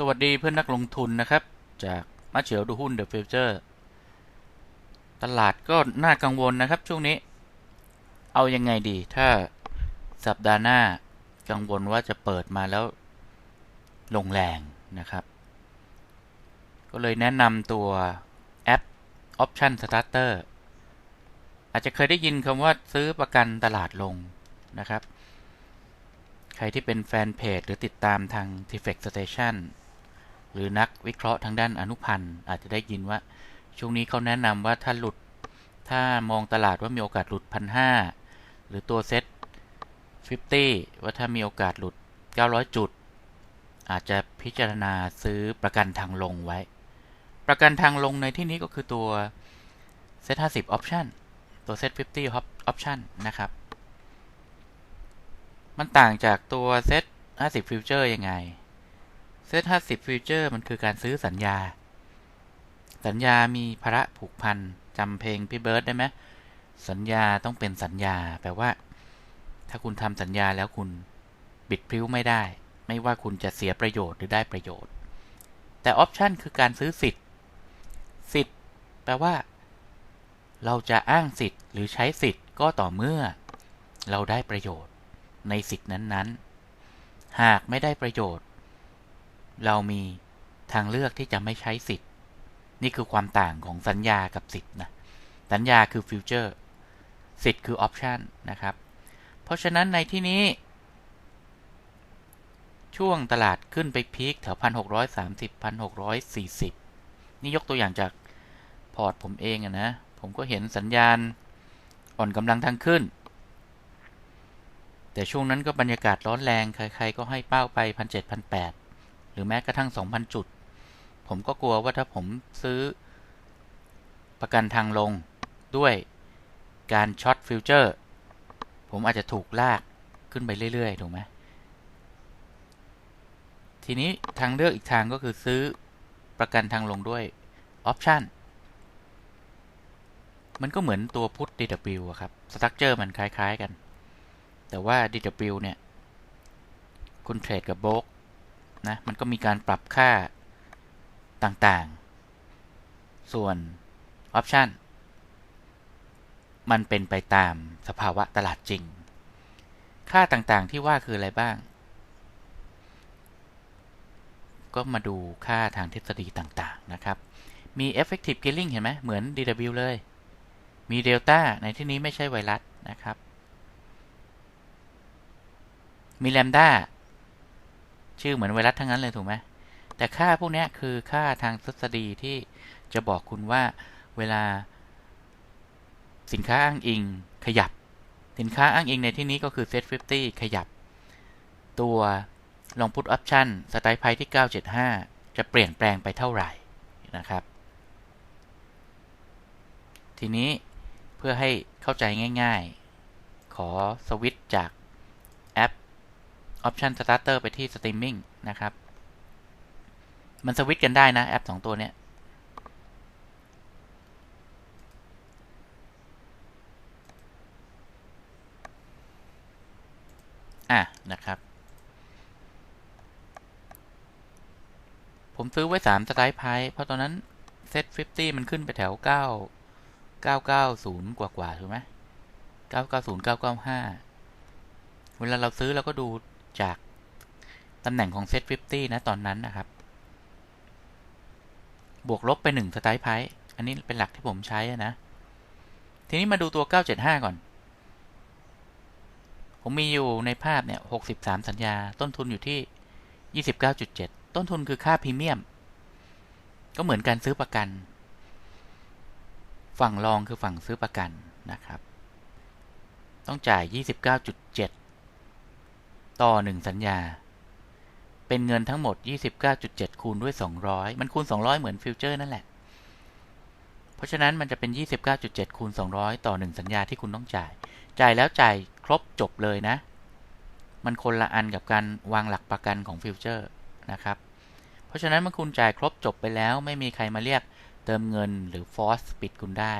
สวัสดีเพื่อนนักลงทุนนะครับ จากมาเฉียวดูหุ้นเดอะฟิวเจอร์ตลาดก็น่ากังวลนะครับช่วงนี้ เอายังไงดี ถ้าสัปดาห์หน้ากังวลว่าจะเปิดมาแล้ว ลงแรงนะครับ ก็เลยแนะนำตัวแอป Option Starter อาจจะเคยได้ยินคำว่าซื้อประกันตลาดลงนะครับ ใครที่เป็นแฟนเพจหรือติดตามทาง t f e c Station หรือนักวิเคราะห์ทางด้านอนุพันธ์อาจจะได้ยินว่า ช่วงนี้เขาแนะนำว่าถ้าหลุด ถ้ามองตลาดว่ามีโอกาสหลุดพันห้าหรือตัวเซ็ต50 ว่าถ้ามีโอกาสหลุด 900 จุด อาจจะพิจารณาซื้อประกันทางลงไว้ ประกันทางลงในที่นี้ก็คือตัวเซ็ต50 option ตัวเซ็ต50 option นะครับ มันต่างจากตัวเซ็ต50 future ยังไง เซตห้าสิบฟิวเจอร์มันคือการซื้อสัญญา สัญญามีภาระผูกพันจำเพลงพี่เบิร์ดได้ไหมสัญญาต้องเป็นสัญญา แปลว่า ถ้าคุณทำสัญญาแล้วคุณบิดพริ้วไม่ได้ ไม่ว่าคุณจะเสียประโยชน์หรือได้ประโยชน์ แต่ออปชันคือการซื้อสิทธิ์ สิทธิ์ แปลว่า เราจะอ้างสิทธิ์ หรือใช้สิทธิ์ก็ต่อเมื่อ เราได้ประโยชน์ ในสิทธิ์นั้นๆ หากไม่ได้ประโยชน์ เรามีทางเลือกที่จะไม่ใช้สิทธิ์ นี่คือความต่างของสัญญากับสิทธิ์นะสัญญาคือฟิวเจอร์สิทธิ์คือออปชันนะครับ เพราะฉะนั้นในที่นี้ ช่วงตลาดขึ้นไปพีคแถวพันหกร้อยสามสิบพันหกร้อยสี่สิบนี่ยกตัวอย่างจากพอร์ตผมเองอะนะ ผมก็เห็นสัญญาณอ่อนกำลังทางขึ้น แต่ช่วงนั้นก็บรรยากาศร้อนแรง ใครๆก็ให้เป้าไปพันเจ็ดพันแปด หรือแม้กระทั่ง 2,000 จุด ผมก็กลัวว่าถ้าผมซื้อประกันทางลงด้วยการช็อตฟิวเจอร์ ผมอาจจะถูกลากขึ้นไปเรื่อย ๆ ถูกไหมทีนี้ทางเลือกอีกทางก็คือซื้อประกันทางลงด้วยออปชันมันก็เหมือนตัวพุท DW ครับสตั๊กเจอร์มันคล้าย ๆ กัน แต่ว่า DW เนี่ย คุณเทรดกับโบก นะมันก็มีการปรับค่าต่างๆ ส่วนออปชันมันเป็นไปตามสภาวะตลาดจริง ค่าต่างๆที่ว่าคืออะไรบ้าง ก็มาดูค่าทางทฤษฎีต่างๆนะครับ มี effective killing เห็นไหมเหมือน DW เลย มีเดลต้าในที่นี้ไม่ใช่ไวรัสนะครับ มีแลมด้า ชื่อเหมือนไวรัสทั้งนั้นเลยถูกไหมแต่ค่าพวกนี้คือค่าทางทฤษฎีที่จะบอกคุณว่าเวลา สินค้าอ้างอิงขยับ สินค้าอ้างอิงในที่นี้ก็คือ set 50 ขยับ ตัวลองพุทออปชันสไตล์ไพที่ 975 จะเปลี่ยนแปลงไปเท่าไหร่นะครับ ทีนี้เพื่อให้เข้าใจง่าย ๆ ขอสวิตจาก Option Starter ไปที่ Streaming นะครับ มันสวิตช์กันได้นะ แอป 2 ตัวเนี้ยอะนะครับ ผมซื้อไว้3สไตล์ไพเพราะตอนนั้นเซ็ต50 มันขึ้นไปแถว 9 990 กว่ากว่าถูกไหม990 995 เวลาเราซื้อเราก็ดู จากตำแหน่งของเซต50นะตอนนั้นนะครับ บวกลบไป1สไตล์ไพอันนี้เป็นหลักที่ผมใช้นะ ทีนี้มาดูตัว 975 ก่อน ผมมีอยู่ในภาพเนี่ย 63 สัญญา ต้นทุนอยู่ที่ 29.7 ต้นทุนคือค่าพรีเมียม ก็เหมือนการซื้อประกัน ฝั่งรองคือฝั่งซื้อประกันนะครับ ต้องจ่าย 29.7 ต่อ 1 สัญญา เป็นเงินทั้งหมด 29.7 คูณด้วย 200 มันคูณ 200 เหมือนฟิวเจอร์นั่นแหละ เพราะฉะนั้นมันจะเป็น 29.7 คูณ 200 ต่อ 1 สัญญาที่คุณต้องจ่าย จ่ายแล้วจ่ายครบจบเลยนะ มันคนละอันกับการวางหลักประกันของฟิวเจอร์นะครับ เพราะฉะนั้นเมื่อคุณจ่ายครบจบไปแล้ว ไม่มีใครมาเรียกเติมเงินหรือฟอสปิดคุณได้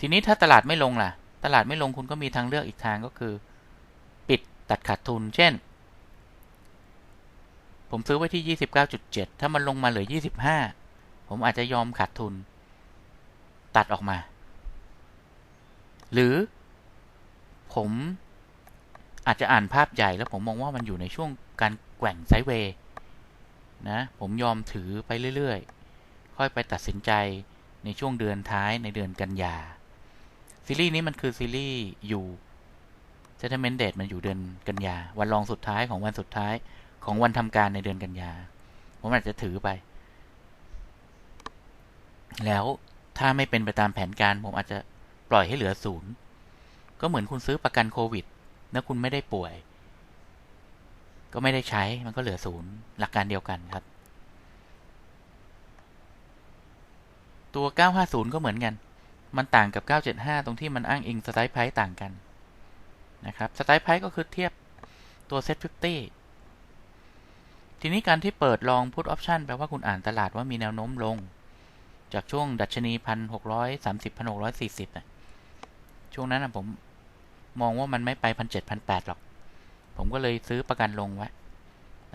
ทีนี้ถ้าตลาดไม่ลงล่ะ ตลาดไม่ลงคุณก็มีทางเลือกอีกทางก็คือ ตัดขาดทุน เช่น ผมซื้อไว้ที่ 29.7 ถ้ามันลงมาเหลือ 25 ผมอาจจะยอมขาดทุน ตัดออกมา หรือ ผมอาจจะอ่านภาพใหญ่แล้วผมมองว่ามันอยู่ในช่วงการแกว่งไซด์เวย์นะ ผมยอมถือไปเรื่อยๆ ค่อยไปตัดสินใจในช่วงเดือนท้ายในเดือนกันยาซีรีส์นี้มันคือซีรีส์อยู่ settlement date มันอยู่เดือนกันยา วันรองสุดท้ายของวันสุดท้ายของวันทำการในเดือนกันยา ผมอาจจะถือไป แล้วถ้าไม่เป็นไปตามแผนการ ผมอาจจะปล่อยให้เหลือศูนย์ก็เหมือนคุณซื้อประกันโควิด แล้วคุณไม่ได้ป่วย ก็ไม่ได้ใช้มันก็เหลือศูนย์หลักการเดียวกันครับ ตัว 950 ก็เหมือนกัน มันต่างกับ 975 ตรงที่มันอ้างอิงสไตล์ไพร์ต่างกัน นะครับสไตล์ไพร์ก็คือเทียบตัวเซ็ต50 ทีนี้การที่เปิดลองพุทออปชันแปลว่าคุณอ่านตลาดว่ามีแนวโน้มลง จากช่วงดัชนีพันหกร้อยสามสิบพันหกร้อยสี่สิบช่วงนั้นผมมองว่ามันไม่ไปพันเจ็ดพันแปดหรอก ผมก็เลยซื้อประกันลงไว้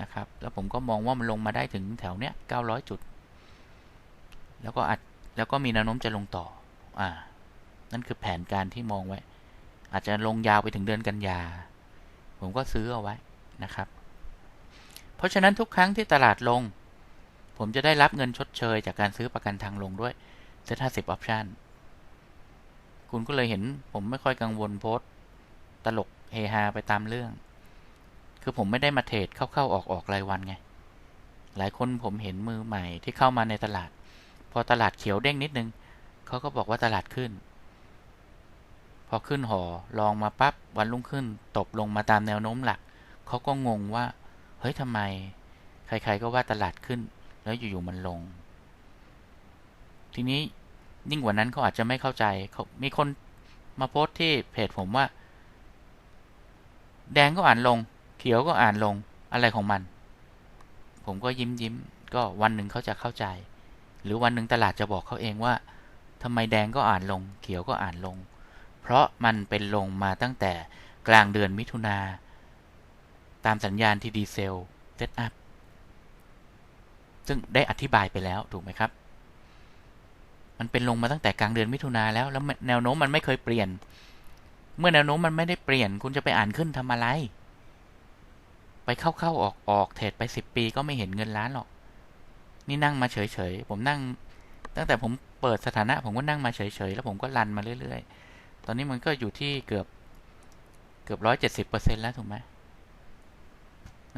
นะครับ แล้วผมก็มองว่ามันลงมาได้ถึงแถวเนี้ยเก้าร้อยจุด แล้วก็อัดแล้วก็มีแนวโน้มจะลงต่อ อ่า นั่นคือแผนการที่มองไว้ อาจจะลงยาวไปถึงเดือนกันยา ผมก็ซื้อเอาไว้นะครับ เพราะฉะนั้นทุกครั้งที่ตลาดลง ผมจะได้รับเงินชดเชย จากการซื้อประกันทางลงด้วยเซ็ตห้าสิบออปชันคุณก็เลยเห็นผมไม่ค่อยกังวลโพสตลกเฮฮาไปตามเรื่อง คือผมไม่ได้มาเทรดเข้าๆออกๆรายวันไง หลายคนผมเห็นมือใหม่ที่เข้ามาในตลาด พอตลาดเขียวเด้งนิดนึงเขาก็บอกว่าตลาดขึ้น พอขึ้นหอลองมาปับ๊บวันรุ่งขึ้น ตบลงมาตามแนวโน้มหลัก เขาก็งงว่า เฮ้ยทำไม ใครๆก็ว่าตลาดขึ้น แล้วอยู่ๆมันลง ทีนี้ยิ่งกว่านั้นเขาอาจจะไม่เข้าใจเขามีคนมาโพสที่เพจผมว่า แดงก็อ่านลง เขียวก็อ่านลงอะไรของมัน ผมก็ยิ้มยิ้มก็วันหนึ่งเขาจะเข้าใจ หรือวันหนึ่งตลาดจะบอกเขาเองว่าทำไมแดงก็อ่านลง เขียวก็อ่านลง เพราะมันเป็นลงมาตั้งแต่กลางเดือนมิถุนาตามสัญญาณที่ดีเซลเซตอัพซึ่งได้อธิบายไปแล้วถูกไหมครับ มันเป็นลงมาตั้งแต่กลางเดือนมิถุนาแล้ว แล้วแนวโน้มมันไม่เคยเปลี่ยน เมื่อแนวโน้มมันไม่ได้เปลี่ยน คุณจะไปอ่านขึ้นทำอะไร ไปเข้าๆออกออกเทรดไปสิบปีก็ไม่เห็นเงินล้านหรอก นี่นั่งมาเฉยๆ ผมนั่ง ตั้งแต่ผมเปิดสถานะ ผมก็นั่งมาเฉยๆ แล้วผมก็รันมาเรื่อยๆ ตอนนี้มันก็อยู่ที่เกือบเกือบร้อยเจ็ดสิบเปอร์เซ็นแล้วถูกไหม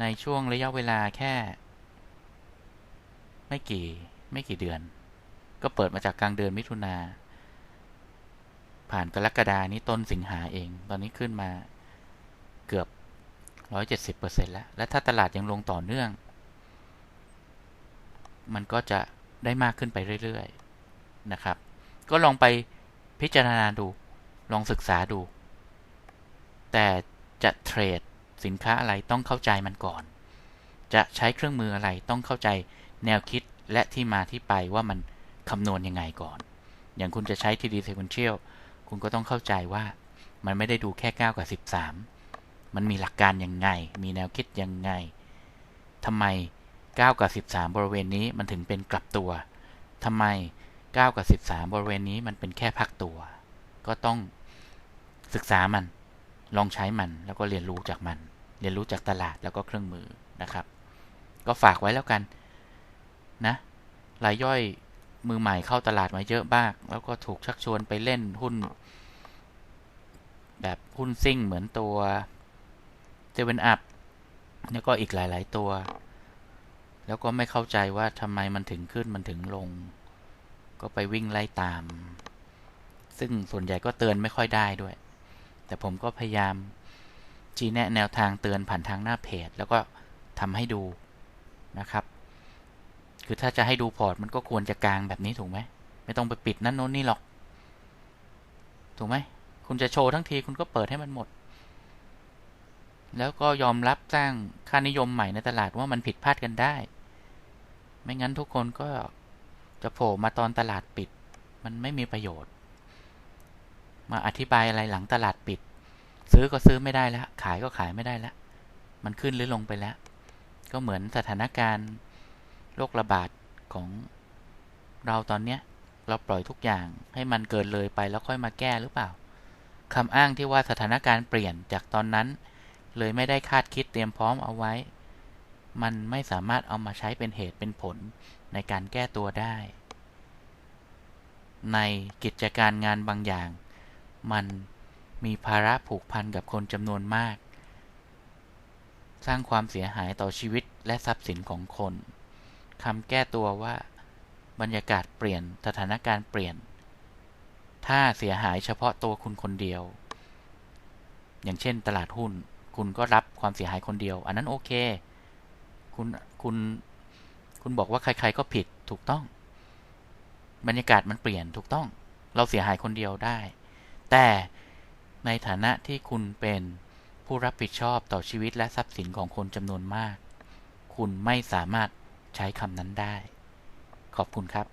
ในช่วงระยะเวลาแค่ ไม่กี่ไม่กี่เดือน ก็เปิดมาจากกลางเดือนมิถุนาผ่านกรกฎานี้ต้นสิงหาเอง ตอนนี้ขึ้นมาเกือบร้อยเจ็ดสิบเปอร์เซ็นแล้ว และถ้าตลาดยังลงต่อเนื่อง มันก็จะได้มากขึ้นไปเรื่อย ๆ นะครับ ก็ลองไปพิจารณาดู ลองศึกษาดู แต่จะเทรดสินค้าอะไรต้องเข้าใจมันก่อน จะใช้เครื่องมืออะไรต้องเข้าใจแนวคิดและที่มาที่ไปว่ามันคำนวณยังไงก่อน อย่างคุณจะใช้ TD Sequential คุณก็ต้องเข้าใจว่ามันไม่ได้ดูแค่ 9 กับ 13 มันมีหลักการยังไง มีแนวคิดยังไงทำไม 9 กับ 13 บริเวณนี้มันถึงเป็นกลับตัวทำไม 9 กับ 13 บริเวณนี้มันเป็นแค่พักตัว ก็ต้อง ศึกษามัน ลองใช้มันแล้วก็เรียนรู้จากมัน เรียนรู้จากตลาดแล้วก็เครื่องมือนะครับ ก็ฝากไว้แล้วกันนะรายย่อยมือใหม่เข้าตลาดมาเยอะบ้างแล้วก็ถูกชักชวนไปเล่นหุ้น แบบหุ้นซิ่งเหมือนตัวเซเว่นอัพแล้วก็อีกหลาย ๆ ตัว แล้วก็ไม่เข้าใจว่าทำไมมันถึงขึ้นมันถึงลง ก็ไปวิ่งไล่ตาม ซึ่งส่วนใหญ่ก็เตือนไม่ค่อยได้ด้วย แต่ผมก็พยายามชี้แนะแนวทางเตือนผ่านทางหน้าเพจ แล้วก็ทำให้ดูนะครับ คือถ้าจะให้ดูพอร์ตมันก็ควรจะกลางแบบนี้ถูกไหมไม่ต้องไปปิดนั่นโน้นนี่หรอก ถูกไหมคุณจะโชว์ทั้งทีคุณก็เปิดให้มันหมด แล้วก็ยอมรับสร้างค่านิยมใหม่ในตลาดว่ามันผิดพลาดกันได้ ไม่งั้นทุกคนก็จะโผล่มาตอนตลาดปิด มันไม่มีประโยชน์ มาอธิบายอะไรหลังตลาดปิด ซื้อก็ซื้อไม่ได้แล้ว ขายก็ขายไม่ได้แล้ว มันขึ้นหรือลงไปแล้ว ก็เหมือนสถานการณ์โรคระบาดของเราตอนเนี้ย เราปล่อยทุกอย่างให้มันเกินเลยไปแล้วค่อยมาแก้หรือเปล่าคำอ้างที่ว่าสถานการณ์เปลี่ยนจากตอนนั้น เลยไม่ได้คาดคิดเตรียมพร้อมเอาไว้ มันไม่สามารถเอามาใช้เป็นเหตุเป็นผลในการแก้ตัวได้ ในกิจการงานบางอย่าง มันมีภาระผูกพันกับคนจำนวนมาก สร้างความเสียหายต่อชีวิตและทรัพย์สินของคนคำแก้ตัวว่า บรรยากาศเปลี่ยนสถานการณ์เปลี่ยน ถ้าเสียหายเฉพาะตัวคุณคนเดียว อย่างเช่นตลาดหุ้น คุณก็รับความเสียหายคนเดียว อันนั้นโอเค คุณคุณคุณบอกว่าใคร ๆ ก็ผิดถูกต้อง บรรยากาศมันเปลี่ยนถูกต้อง เราเสียหายคนเดียวได้ แต่ในฐานะที่คุณเป็นผู้รับผิดชอบต่อชีวิตและทรัพย์สินของคนจำนวนมาก คุณไม่สามารถใช้คำนั้นได้ ขอบคุณครับ